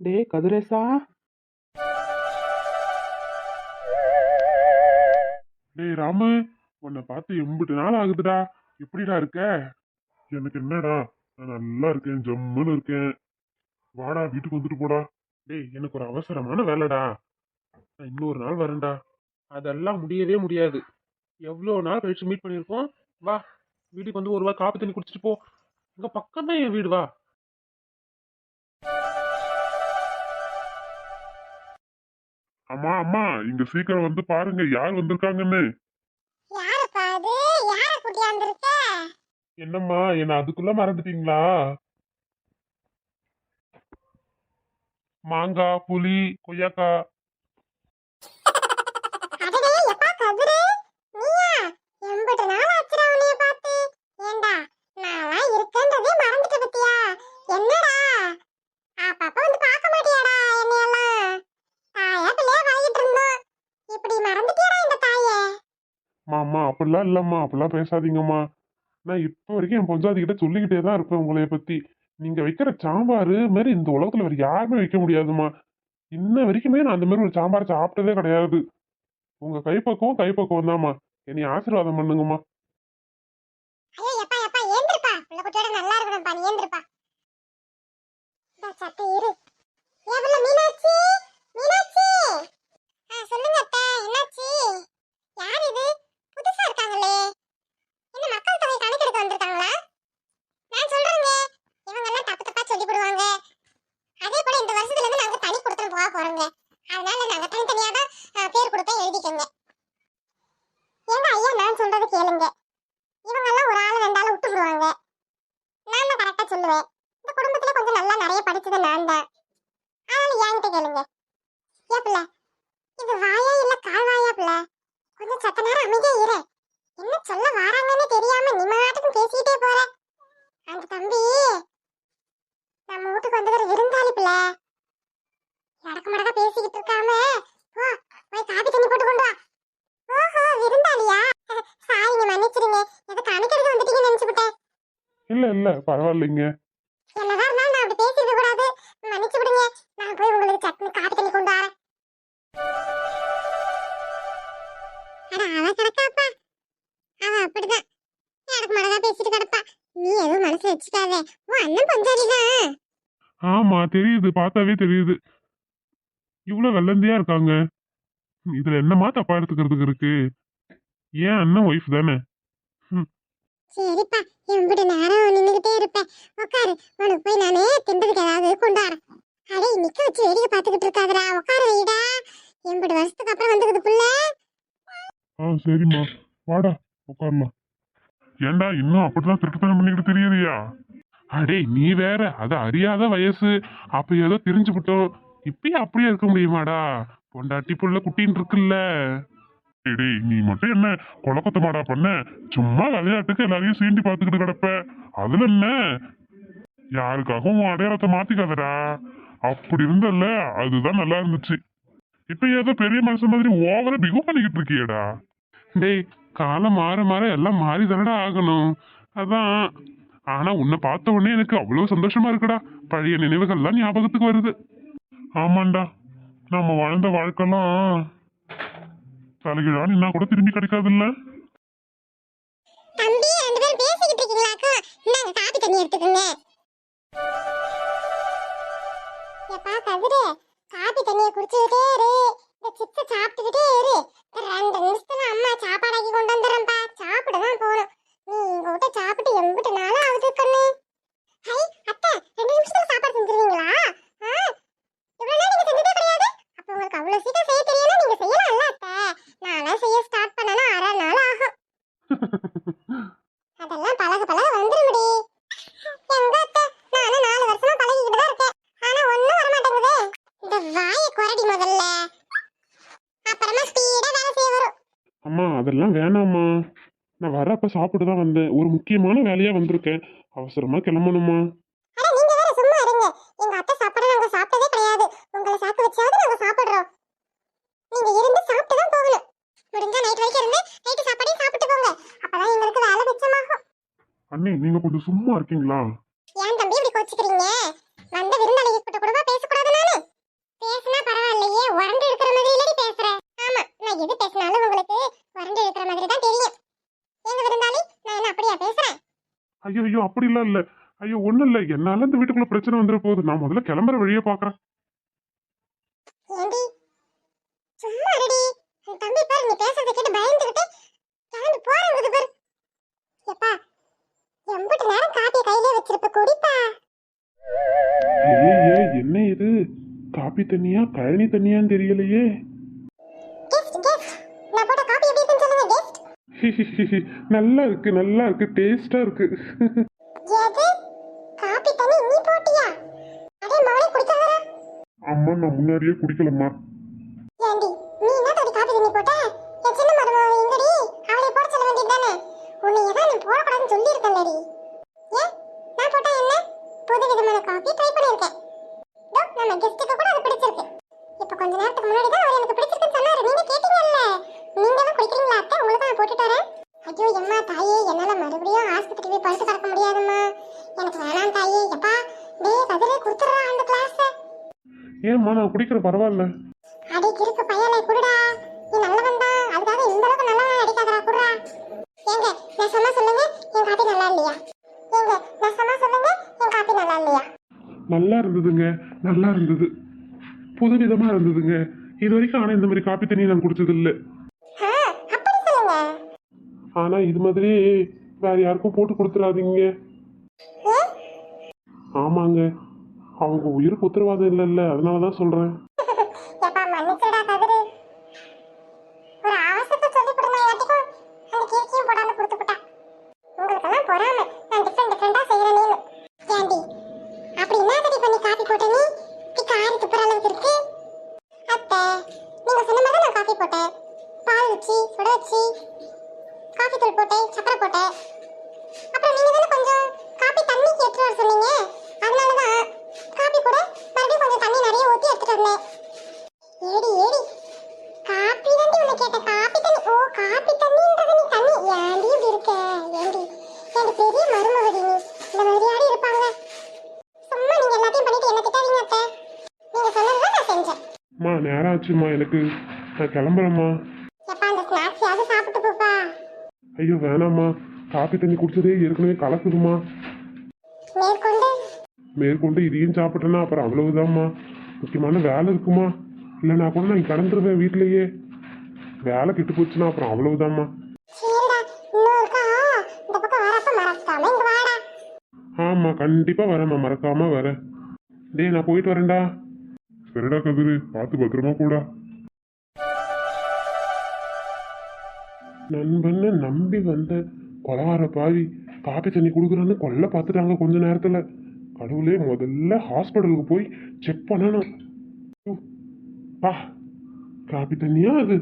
டேய் கதிரேசா. டேய் ராமு உன்னை பார்த்து எம்பிட்டு நாள் ஆகுதுடா. எப்படிடா இருக்க? எனக்கு என்னடா நான் நல்லா இருக்கேன் ஜம்முன்னு இருக்கேன். வாடா வீட்டுக்கு வந்துட்டு போடா. டேய் எனக்கு ஒரு அவசரமான வேலைடா. நான் இன்னொரு நாள் வரேன்டா. அதெல்லாம் முடியவே முடியாது. எவ்வளோ நாள் கழிச்சு மீட் பண்ணியிருக்கோம்? வா வீட்டுக்கு வந்து ஒரு வா காப்பி தண்ணி குடிச்சிட்டு போ. இங்கே பக்கம் தான் என் வீடு வா. அம்மா அம்மா இங்க சீக்கிரம் வந்து பாருங்க யார் வந்திருக்காங்கன்னு. யாருப்பா அது? யார கூட்டியாந்துருக்க என்னம்மா என்ன அதுக்குள்ள மறந்துட்டீங்களா? மாங்காய் புளி கொய்யாக்காய் அப்படிலாம் இல்லைம்மா. அப்படிலாம் பேசாதீங்கம்மா. நான் இப்போ வரைக்கும் என் பொஞ்சாதிக்கிட்ட சொல்லிக்கிட்டே தான் இருப்பேன் உங்களைய பற்றி நீங்கள் வைக்கிற சாம்பார் மாதிரி இந்த உலகத்தில் வேறு யாருமே வைக்க முடியாதும்மா. இன்ன வரைக்குமே நான் அந்த மாதிரி ஒரு சாம்பார் சாப்பிட்டதே கிடையாது. உங்கள் கைப்பக்குவம் கைப்பக்குவம் தாம்மா. என்னை ஆசீர்வாதம் பண்ணுங்கம்மா. நல்லா இருக்கணும்ப்பா. நீ ஏந்திருப்பா. சட்டை இரு ஏவல மீனாட்சி மீனாட்சி ஆ சொல்லுங்க அத்தை என்னாச்சு யார் இது புதுசா இருக்காங்களே என்ன மக்கள் தொகை கணக்கெடுக்க வந்திருக்காங்களா நான் சொல்றேங்க இவங்க எல்லாம் தப்பு தப்பா சொல்லி போடுவாங்க அதே போல இந்த வருஷத்துல இருந்து நாங்க தனி கொடுத்துட்டு போக போறோங்க அதனால நாங்க தனித்தனியா தான் ஆ, பேர் கொடுத்தா எழுதிக்கோங்க ஏங்க ஐயா நான் சொல்றது கேளுங்க இவங்கெல்லாம் ஒரு ஆள் ரெண்டு ஆள் விட்டு விடுவாங்க நான் தான் கரெக்டா சொல்லுவேன் இந்த குடும்பத்துல கொஞ்சம் நல்லா நிறைய படிச்சது நான் தான். அதனால என்கிட்ட கேளுங்க? ஏ பிள்ளை இது வாயா இல்ல கால் வாயா பிள்ளை? கொஞ்சம் சத்த நேரம் அமைதியா இரு. என்ன சொல்ல வாராங்கன்னு தெரியாம நீ மாட்டுக்கும் பேசிட்டே போற? அந்த தம்பி நம்ம வீட்டுக்கு வந்துக்கிற விருந்தாளி பிள்ளை இடக்கு மடக்க பேசிக்கிட்டு இருக்காம போ போய் காபி தண்ணி போட்டு கொண்டு வா ஓஹோ விருந்தாளியா சாரிங்க மன்னிச்சிடுங்க ஏதோ கணக்கெடுக்க வந்துட்டீங்கன்னு நினைச்சுக்கிட்டேன் இல்ல இல்ல பரவாயில்லைங்க என்னதான் இருந்தாலும் நான் அப்படி பேசிருக்க கூடாது மன்னிச்சு விடுங்க நான் போய் உங்களுக்கு சட்னி காப்பி தண்ணி கொண்டு வரேன் அட அவ கிடக்காப்பா அவ அப்படிதான் எனக்கு மடங்கா பேசிட்டு கிடப்பா நீ எதுவும் மனசுல வச்சுக்காத உன் அண்ணன் பஞ்சாரி தான் ஆமா தெரியுது. பார்த்தாவே தெரியுது. இவ்வளவு வெள்ளந்தியா இருக்காங்க. இதுல என்னமா தப்பா எடுத்துக்கிறதுக்கு இருக்கு? ஏன் அண்ணன் ஒய்ஃப் தானே? சரிப்பா எம்பிட்டு நேரம் நின்றுகிட்டே இருப்பேன். உட்காரு உனக்கு போய் நானே திண்டதுக்கு ஏதாவது கொண்டு வரேன். அடே நிக்க வச்சு வேடிக்கை பார்த்துக்கிட்டு இருக்காதடா. உட்கார வைடா. எம்பிட்டு வருஷத்துக்கு அப்புறம் வந்துக்குது புள்ள. ஆ சரிம்மா. வாடா உட்காருமா ஏண்டா இன்னும் அப்படிதான் திருட்டுத்தனம் பண்ணிக்கிட்டு தெரியறியா? அடே நீ வேற. அது அறியாத வயசு. அப்ப ஏதோ தெரிஞ்சு விட்டோம் இப்பயே அப்படியே இருக்க முடியுமாடா? பொண்டாட்டி புள்ள குட்டின்னு இருக்குல்ல. டேய், நீ மட்டும் என்ன குழப்பத்தை மாடா பண்ண? சும்மா விளையாட்டுக்கு எல்லாரையும் சீண்டி பார்த்துக்கிட்டு கிடப்ப. அதுல என்ன? யாருக்காகவும் அடையாளத்தை மாத்திக்காதடா. அப்படி இருந்தல்ல அதுதான் நல்லா இருந்துச்சு. இப்ப ஏதோ பெரிய மனுஷன் மாதிரி ஓவர பிகு பண்ணிக்கிட்டு இருக்கியேடா. டேய் காலம் மாற மாற எல்லாம் மாறி தானடா ஆகணும். அதான். ஆனா உன்னை பார்த்த உடனே எனக்கு அவ்வளவு சந்தோஷமா இருக்குடா. பழைய நினைவுகள்லாம் ஞாபகத்துக்கு வருது. ஆமாண்டா. நம்ம வாழ்ந்த வாழ்க்கைலாம் தலைகீழா நின்னா கூட திரும்பி கிடைக்காதுல்ல? தம்பி ரெண்டு பேரும் பேசிக்கிட்டு இருக்கீங்களாக்கா? இந்தாங்க காப்பி தண்ணி எடுத்துக்கோங்க. எப்பா கதிரு காப்பி தண்ணியை குடிச்சுக்கிட்டே இரு. இந்த சிப்ஸை சாப்பிட்டுக்கிட்டே இரு. ரெண்டு நிமிஷத்துல அம்மா சாப்பாடாக்கி கொண்டு வந்துடுறேன்ப்பா சாப்பிட தான் போகணும் நீ எங்க வீட்டை சாப்பிட்டு எம்பிட்டு நாளும் ஆகுது கண்ணு ஹை அத்தை ரெண்டு நிமிஷத்துல சாப்பாடு செஞ்சிருவீங்களா ஆ இவ்வளவு நேரம் நீங்க செஞ்சதே கிடையாது அப்ப உங்களுக்கு அவ்வளவு சீக்கிரம் செய்ய தெரியல நீங்க செய்யலாம்ல அத்தை நான்லாம் செய்ய ஸ்டார்ட் பண்ணனா அரை நாள் ஆகும் அதெல்லாம் பழக பழக வந்துருமுடி எங்க அத்தை நானும் நாலு வருஷமா பழகிக்கிட்டு தான் இருக்கேன் ஆனா ஒண்ணும் வர மாட்டேங்குதே இந்த வாயை குரடி முதல்ல அப்புறமா ஸ்பீடா வேலை செய்ய வரும் அம்மா அதெல்லாம் வேணாம்மா. நான் வரப்ப சாப்பிட்டு தான் வந்தேன். ஒரு முக்கியமான வேலையா வந்திருக்கேன். அவசரமா கிளம்பணுமா? அட நீங்க வேற சும்மா இருங்க எங்க அத்தை சாப்பாடு நாங்க சாப்பிட்டதே கிடையாது உங்களை சாப்பிட்டு வச்சாவது நாங்க சாப்பிடுறோம் நீங்க இருந்து சாப்பிட்டு தான் போகணும் முடிஞ்சா நைட் வரைக்கும் இருந்து நைட்டு சாப்பாடையும் சாப்பிட்டு போங்க அப்பதான் எங்களுக்கு வேலை மிச்சமாகும் அண்ணி நீங்க கொஞ்சம் சும்மா இருக்கீங்களா ஏன் தம்பி இப்படி கோச்சிக்கிறீங்க வந்த விருந்தாளிங்க கிட்ட கூடவா பேசக்கூடாது நானு ஐயோ அப்படிலாம் இல்ல. ஐயோ ஒண்ணும் இல்ல. என்னால இந்த வீட்டுக்குள்ள பிரச்சனை வந்துட போகுது. நான் முதல்ல கிளம்புற வழியே பாக்குறேன். ஏண்டி? சும்மா இருடி. உன் தம்பி பாரு நீ பேசுறத கேட்டு பயந்துகிட்டு கிளம்பி போறேங்குது பாரு. எப்பா எம்புட்டு நேரம் காப்பி கையிலே வச்சிருப்ப குடிப்பா. ஏய் ஏய், என்ன இது? காப்பி தண்ணியா கழனி தண்ணியான்னு தெரியலையே. நல்லா இருக்கு நல்லா இருக்கு டேஸ்டா இருக்கு. அம்மா நான் முன்னாடியே குடிக்கலம்மா. புது விதமான காப்பி ட்ரை பண்ணியிருக்கேன். இதோ நம்ம கெஸ்ட்டுக்கு கூட அது பிடிச்சிருக்கு. இப்போ கொஞ்ச நேரத்துக்கு முன்னாடி தான் ஏம்மா நான் குடிக்கிற பரவாயில்ல. அடி கிறுக்கு பையனை குடுடா. நீ நல்லவன் தான். அதுக்காக இந்த அளவுக்கு நல்லவன் அடிக்காதடா குடுறா. ஏங்க நான் சொன்னா சொல்லுங்க என் காப்பி நல்லா இல்லையா? ஏங்க நான் சொன்னா சொல்லுங்க என் காப்பி நல்லா இல்லையா? நல்லா இருந்ததுங்க நல்லா இருந்தது. புதுவிதமா இருந்ததுங்க. இது வரைக்கும் ஆனா இந்த மாதிரி காப்பி தண்ணி நான் குடிச்சது இல்ல ஆ அப்படி சொல்லுங்க. ஆனா இது மாதிரி வேற யாருக்கும் போட்டு கொடுத்துறாதீங்க ஏன் ஆமாங்க. அவங்க உயிருக்கு உத்தரவாதம் இல்லைல்ல அதனால தான் சொல்கிறேன் வந்தேன் ஏடி ஏடி. காப்பி தாண்டி உன்னை கேட்ட காப்பி தண்ணி. ஓ காப்பி தண்ணின்றது நீ தண்ணி. ஏண்டி இப்படி இருக்க? ஏண்டி ஏண்டி பெரிய மருமகடி நீ. இந்த மாதிரி யாரும் இருப்பாங்க. சும்மா நீங்க எல்லாத்தையும் பண்ணிட்டு என்ன திட்டாதீங்க அத்தை. நீங்க சொன்னதுதான் நான் செஞ்சேன். அம்மா நேரம் ஆச்சுமா எனக்கு. நான் கிளம்புறேம்மா. எப்பா அந்த ஸ்நாக்ஸ் யாவது சாப்பிட்டு போப்பா. ஐயோ வேணாம்மா. காப்பி தண்ணி குடிச்சதே ஏற்கனவே கலக்குதுமா மேற்கொண்டு. மேற்கொண்டு இதையும் சாப்பிட்டேன்னா அப்புறம் அவ்வளவுதாம்மா. முக்கியமான வேலை இருக்குமா? இல்லைனா கூட நான் கடந்துருவேன் வீட்லயே வேலை கெட்டு போச்சுன்னா அப்புறம் அவ்வளவுதாம்மா ஆமா கண்டிப்பா வரேம்மா. மறக்காம வரேன். டேய் நான் போயிட்டு வரேன்டா. சரிடா கதிரு. பார்த்து பத்திரமா கூடா நண்பன்னு நம்பி வந்த கொலகார பாவி காப்பி தண்ணி கொடுக்குறான்னு கொல்ல பார்த்துட்டாங்க கொஞ்ச நேரத்துல. கடவுளே முதல்ல ஹாஸ்பிட்டலுக்கு போய் செக் பண்ணணும். உ, பா காபி தண்ணியா அது?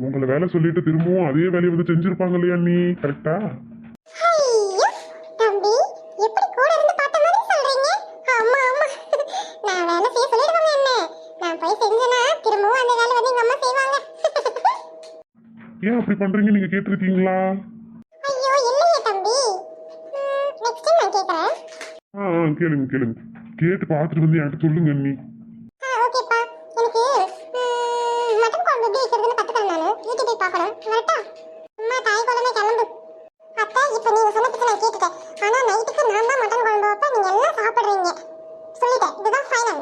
உங்களை வேலை சொல்லிட்டு திரும்பவும் அதே வேலையை வந்து செஞ்சிருப்பாங்க இல்லையா நீ கரெக்டா ஏன் அப்படி பண்றீங்க? நீங்க கேட்டிருக்கீங்களா? ஐயோ இல்லையே தம்பி. நெக்ஸ்ட் நான் கேட்கறேன் ஆ ஆ, கேளுங்க கேளுங்க. கேட்டு பார்த்துட்டு வந்து என்கிட்ட சொல்லுங்க நீ உங்க இப்போ சொன்னதுக்கு நான் கேட்டுட்டேன். ஆனா நைட்டுக்கு நான் தான் மட்டன் குழம்பு வைப்பேன். நீங்க எல்லாம் சாப்பிடுறீங்க. சொல்லிட்டேன். இதுதான் ஃபைனல்